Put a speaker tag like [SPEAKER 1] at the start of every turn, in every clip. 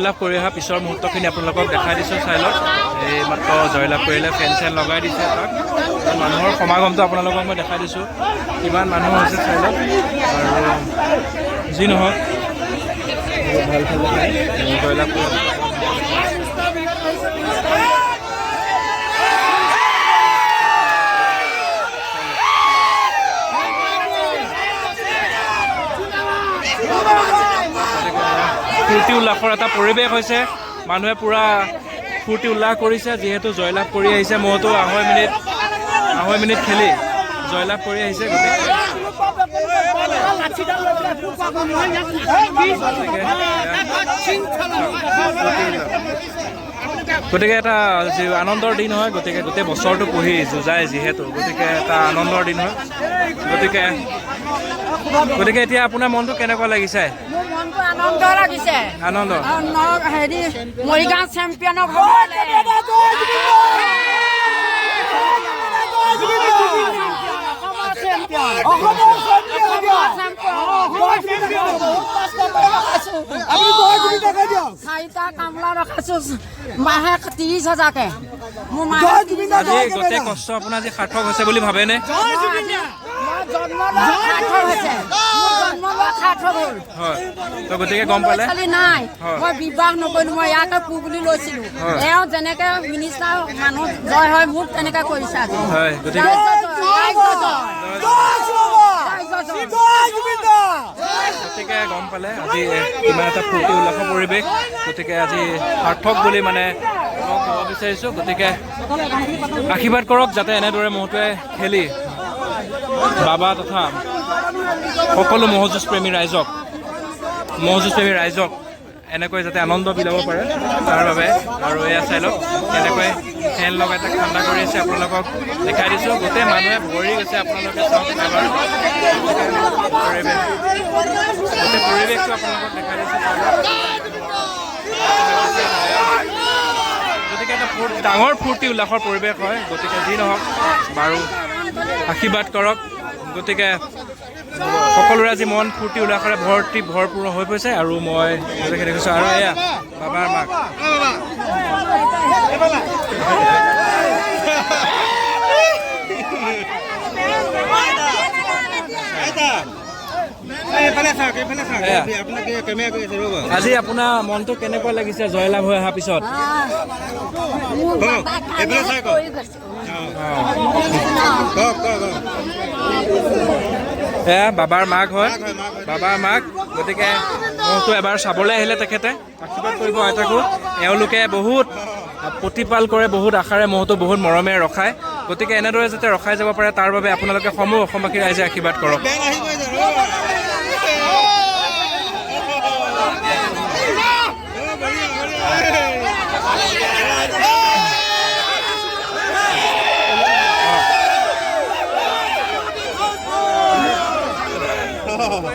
[SPEAKER 1] জয়লাভ কৰি অহা পিছৰ মুহূৰ্তখিনি আপোনালোকক দেখাই দিছোঁ চাই লওক এই মাত্ৰ জয়লাভ কৰিলে ফেন চেন লগাই দিছে তাক মানুহৰ সমাগমটো আপোনালোকক মই দেখাই দিছোঁ। কিমান মানুহ হৈছে চাই লওক আৰু যি নহওক ভাল খেলে জয়লাভ কৰি ফূৰ্তি উল্লাসৰ এটা পৰিৱেশ হৈছে। মানুহে পূৰা ফূৰ্তি উল্লাস কৰিছে, যিহেতু জয়লাভ কৰি আহিছে। মইতো আঢ়ৈ মিনিট আঢ়ৈ মিনিট খেলি জয়লাভ কৰি আহিছে গতিকে এটা যি- আনন্দৰ দিন হয়, গতিকে গোটেই বছৰটো পঢ়ি যুঁজাই যিহেতু, গতিকে এটা আনন্দৰ দিন হয়। গতিকে গতিকে এতিয়া আপোনাৰ মনটো কেনেকুৱা লাগিছে?
[SPEAKER 2] মনটো আনন্দ লাগিছে।
[SPEAKER 1] আনন্দ।
[SPEAKER 2] হেৰি মৰিগাঁও চেম্পিয়নক। চাৰিটা কামলা ৰখাইছো মাহে ত্ৰিশ হাজাৰকে। মোৰ হাজাৰ
[SPEAKER 1] গোটেই কষ্ট আপোনাৰ আজি সাৰ্থক হৈছে বুলি ভাবেনে?
[SPEAKER 2] জন্ম সাৰ্থক হৈছে। মোৰ জন্ম লোৱা সাৰ্থক
[SPEAKER 1] তো গতিকে গম পালে?
[SPEAKER 2] ল'ৰা-ছোৱালী নাই। মই বিবাহ নকৰিলো মই ইয়াকে পু বুলি লৈছিলো। এওঁ যেনেকে মিনিষ্টাৰ মানুহ জয় হয় মোক তেনেকে কৰিছে আজি।
[SPEAKER 1] হয় গতিকে
[SPEAKER 2] ৰাইজৰ জয়, ৰাইজৰ জয়, ৰাইজৰ জয়।
[SPEAKER 1] গতিকে গম পালে আজি কিমান এটা ফূৰ্তি উল্লাসৰ পৰিৱেশ। গতিকে আজি সাৰ্থক বুলি মানে ক'ব বিচাৰিছোঁ। গতিকে আশীৰ্বাদ কৰক যাতে এনেদৰে মহটোৱে খেলি। বাবা তথা সকলো ম'হযুঁজ প্ৰেমী ৰাইজক ম'হযুঁজ প্ৰেমী ৰাইজক এনেকৈ যাতে আনন্দ বিলাব পাৰে তাৰ বাবে আৰু এয়া চাই লওক এনেকৈ ফেন লগাই তাক ঠাণ্ডা কৰি আছে আপোনালোকক দেখাই দিছোঁ। গোটেই মানুহে ভৰি গৈছে আপোনালোকে চাওক এবাৰ। পৰিৱেশ গোটেই পৰিৱেশটো আপোনালোকক দেখাই দিছোঁ। গতিকে এটা ফূৰ্তি ডাঙৰ ফূৰ্তি উল্লাসৰ পৰিৱেশ হয় গতিকে যি নহওক বাৰু আশীৰ্বাদ কৰক। গতিকে সকলোৰে আজি মন ফূৰ্তি উল্লাসেৰে ভৰ্তি ভৰপূৰ হৈ পৰিছে আৰু মই গতিকে দেখিছোঁ আৰু এয়া বাবাৰ মাক। আজি আপোনাৰ মনটো কেনেকুৱা লাগিছে? জয়লাভ হৈ অহাৰ পিছত? বাবাৰ মাক হয়। বাবাৰ মাক, গতিকে মহটো এবাৰ চাবলৈ আহিলে তেখেতে। আশীৰ্বাদ কৰিব আইতাকো এওঁলোকে বহুত, প্ৰতিপাল কৰে, বহুত আশাৰে মহটো বহুত মৰমেৰে ৰখায়। গতিকে এনেদৰে যাতে ৰখাই যাব পাৰে, তাৰ বাবে আপোনালোকে সমূহ অসমবাসী ৰাইজে আশীৰ্বাদ কৰক। বাবা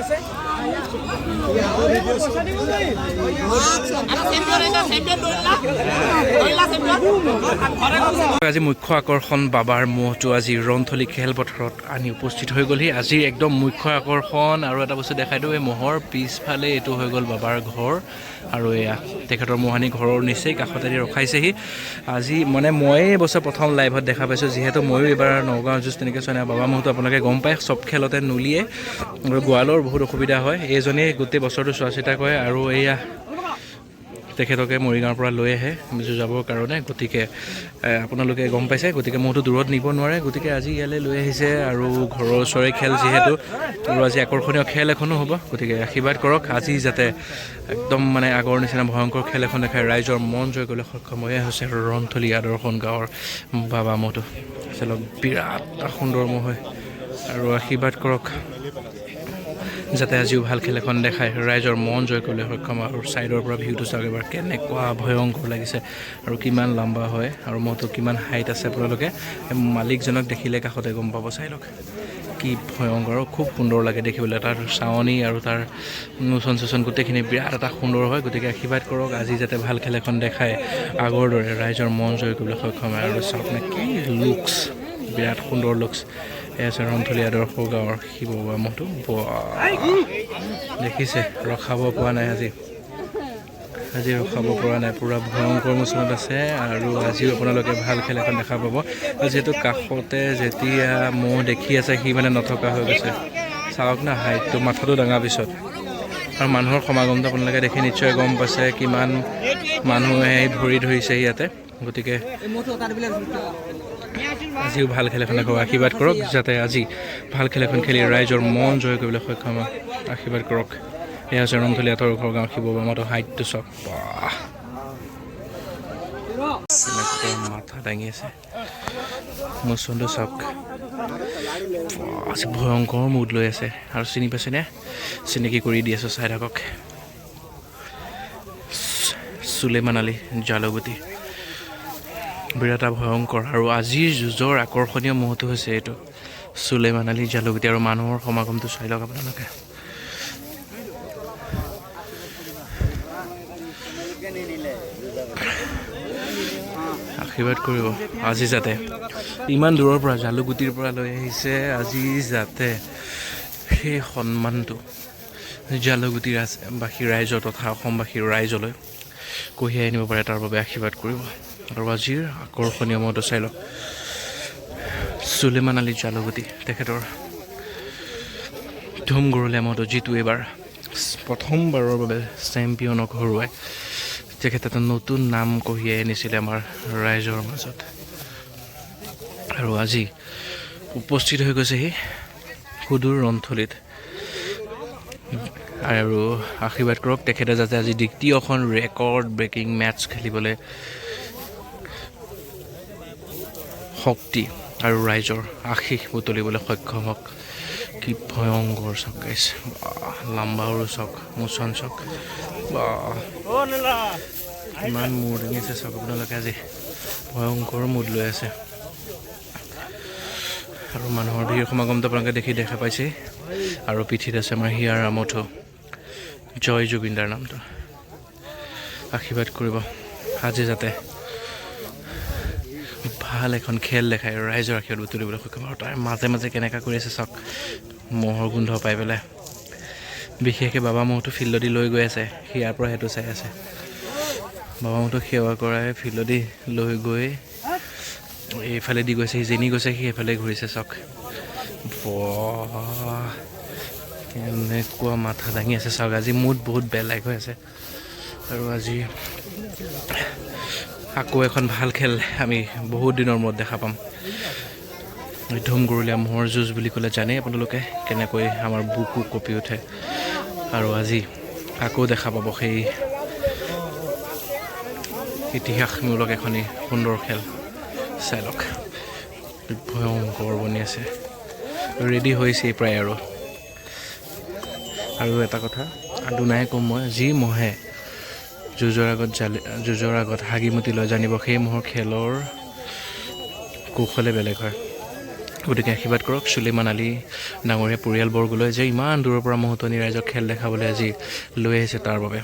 [SPEAKER 1] আজি মুখ্য আকৰ্ষণ বাবাৰ মহটো আজি ৰন্থলী খেলপথাৰত আনি উপস্থিত হৈ গ'লহি। আজিৰ একদম মুখ্য আকৰ্ষণ আৰু এটা বস্তু দেখাই দিওঁ এই মহৰ পিছফালে এইটো হৈ গ'ল বাবাৰ ঘৰ আৰু এয়া তেখেতৰ মহানী ঘৰৰ নিচেই কাষতে দি ৰখাইছেহি। আজি মানে ময়ে এই বছৰ প্ৰথম লাইভত দেখা পাইছোঁ যিহেতু ময়ো এইবাৰ নগাঁও যুঁজ তেনেকৈ চোৱা নাই। বাবা মহটো আপোনালোকে গম পায় চব খেলতে নুলিয়ে। আৰু গোৱালৰ বহুত অসুবিধা হয়। এইজনেই গোটেই বছৰটো চোৱা চিতা কৰে আৰু এয়া তেখেতকে মৰিগাঁৱৰ পৰা লৈ আহে যুঁজাবৰ কাৰণে। গতিকে আপোনালোকে গম পাইছে। গতিকে মইতো দূৰত নিব নোৱাৰে। গতিকে আজি ইয়ালৈ লৈ আহিছে আৰু ঘৰৰ ওচৰৰে খেল যিহেতু আৰু আজি আকৰ্ষণীয় খেল এখনো হ'ব। গতিকে আশীৰ্বাদ কৰক। আজি যাতে একদম মানে আগৰ নিচিনা ভয়ংকৰ খেল এখন দেখাই ৰাইজৰ মন জয় কৰিবলৈ সক্ষম হৈ হৈছে ৰন্থলী আদৰ্শন গাঁৱৰ বাবা মহটো চালক বিৰাট সুন্দৰ মহ হয়। আৰু আশীৰ্বাদ কৰক। যাতে আজিও ভালো খেল এখন দেখায়। ৰাইজৰ মন জয় কৰিবলৈ সক্ষম আৰু ছাইডৰ পৰা ভিউটো চাওক এবাৰ, কেনেকুৱা ভয়ংকৰ লাগিছে আৰু কিমান লম্বা হয় আৰু মহটো কিমান হাইট আছে আপোনালোকে। মালিকজনক দেখিলে কাষতে গম পাব, চাই লওক, কি ভয়ংকৰ খুব সুন্দৰ লাগে দেখিবলৈ। তাৰ চাৱনি আৰু তাৰ নোচন চোচন গোটেইখিনি বিৰাট এটা সুন্দৰ হয়। গতিকে আশীৰ্বাদ কৰক, আজি যাতে ভালো খেল এখন দেখায়। আগৰ দৰে ৰাইজৰ মন জয় কৰিবলৈ সক্ষম হয় আৰু চাওক নে, কি লুকছ বিৰাট সুন্দৰ লুকছ এয়া আছে ৰন্থলী আদৰ্শ গাঁৱৰ শিৱ বাবা মহটো বাহ। দেখিছে, ৰখাব পৰা নাই আজি। আজি ৰখাব পৰা নাই, পূৰা ভয়ংকৰ মোচনত আছে আৰু আজিও আপোনালোকে ভালো খেল এখন দেখা পাব। আৰু যিহেতু কাষতে যেতিয়া ম'হ দেখি আছে, সি মানে নথকা হৈ গৈছে। চাওক না, হাইটটো মাথাটো দাঙাৰ পিছত। আৰু মানুহৰ সমাগমটো আপোনালোকে দেখি নিশ্চয় গম পাইছে কিমান মানুহে ভৰি ধৰিছে ইয়াতে। গতিকে আজিও ভালো খেল এখন দেখুৱাব আশীৰ্বাদ কৰক যাতে আজি ভালো খেল এখন খেলি ৰাইজৰ মন জয় কৰিবলৈ সক্ষম আশীৰ্বাদ কৰক। এয়া হৈছে ৰমথলী আঁতৰ ঘৰ গাঁও শিৱ বামতো হাইটটো কেনেকৈ মাথা দাঙি আছে। মোচনটো চাওক। আজি ভয়ংকৰ মুড লৈ আছে। আৰু চিনি পাইছেনে চিনাকি কৰি দি আছোঁ চাই থাকক। চুলেমান আলী জালুগুটি বিৰাট এটা ভয়ংকৰ আৰু আজিৰ যুঁজৰ আকৰ্ষণীয় মুহূৰ্ত হৈছে এইটো। চুলেমান আলী জালুগুটি আৰু মানুহৰ সমাগমটো চাই লওক আপোনালোকে। আশীৰ্বাদ কৰিব আজি যাতে। ইমান দূৰৰ পৰা জালুগুটিৰ পৰা লৈ আহিছে আজি যাতে সেই সন্মানটো জালুগুটিৰ বাসী ৰাইজৰ তথা অসমবাসীৰ ৰাইজলৈ কঢ়িয়াই আনিব পাৰে তাৰ বাবে আশীৰ্বাদ কৰিব। আৰু আজিৰ আকৰ্ষণীয় মতো চাই লওক। চুলেমান আলী জালুগুটি তেখেতৰ ধুম গৰুলীয়া মতো যিটো এইবাৰ প্ৰথমবাৰৰ বাবে চেম্পিয়নক হৰুৱাই তেখেতে এটা নতুন নাম কঢ়িয়াই আনিছিলে আমাৰ ৰাইজৰ মাজত। আৰু আজি উপস্থিত হৈ গৈছেহি সুদূৰ ৰন্থলীত আৰু আশীৰ্বাদ কৰক তেখেতে যাতে আজি দ্বিতীয়খন ৰেকৰ্ড ব্ৰেকিং মেটচ খেলিবলৈ শক্তি আৰু ৰাইজৰ আশীষ বুটলিবলৈ সক্ষম হওক। কি ভয়ংকৰ চাওক গাইছ। লাম্বাৰো চাওক মোচন চাওক বা কিমান মূৰ দাঙিছে চাওক আপোনালোকে আজি। ভয়ংকৰ মুড লৈ আছে। আৰু মানুহৰ ভিৰ সমাগমটো আপোনালোকে দেখি দেখা পাইছে। আৰু পিঠিত আছে আমাৰ হিয়াৰ ৰামঠো জয় জুবিনদাৰ নামটো। আশীৰ্বাদ কৰিব। আজি যাতে ভালো এখন খেল দেখাই, ৰাইজৰ আশীৰ্বাদ তুলিবলৈ সক্ষম আৰু তাৰ মাজে মাজে কেনেকুৱা কৰি আছে চাওক, মহৰ গোন্ধ পাই পেলাই। বিশেষকৈ বাবা মহটো ফিল্ডদি লৈ গৈ আছে, সিয়াৰ পৰা সেইটো চাই আছে। বাবা মহটোক সেৱা কৰাই ফিল্ডদি লৈ গৈ এইফালে দি গৈছে সি যেনি গৈছে, সি সেইফালে ঘূৰিছে চাওক। কেনেকুৱা মাথা দাঙি আছে চাওক। আজি মুড বহুত বেলেগ হৈ আছে। আৰু আজি আকৌ এখন ভাল খেল আমি বহুত দিনৰ মূৰত দেখা পাম। ধুম গৰুলীয়া ম'হৰ যুঁজ বুলি ক'লে জানেই আপোনালোকে কেনেকৈ আমাৰ বুকু কঁপি উঠে। আৰু আজি আকৌ দেখা পাব সেই ইতিহাসমূলক এখনি সুন্দৰ খেল। চাই লওক। ভয়ংকৰ বনি আছে। ৰেডি হৈছেই প্ৰায় আৰু। আৰু এটা কথা দুনাই ক'ম মই যি মহে যুঁজৰ আগত জালি যুঁজৰ আগত হাগিমুতি লৈ জানিব সেই মহৰ খেলৰ কৌশলে বেলেগ হয়। গতিকে আশীৰ্বাদ কৰক চুলেমান আলী ডাঙৰীয়া পৰিয়ালবৰ্গলৈ যে ইমান দূৰৰ পৰা মহতনী ৰাইজক খেল দেখাবলৈ আজি লৈ আহিছে তাৰ বাবে।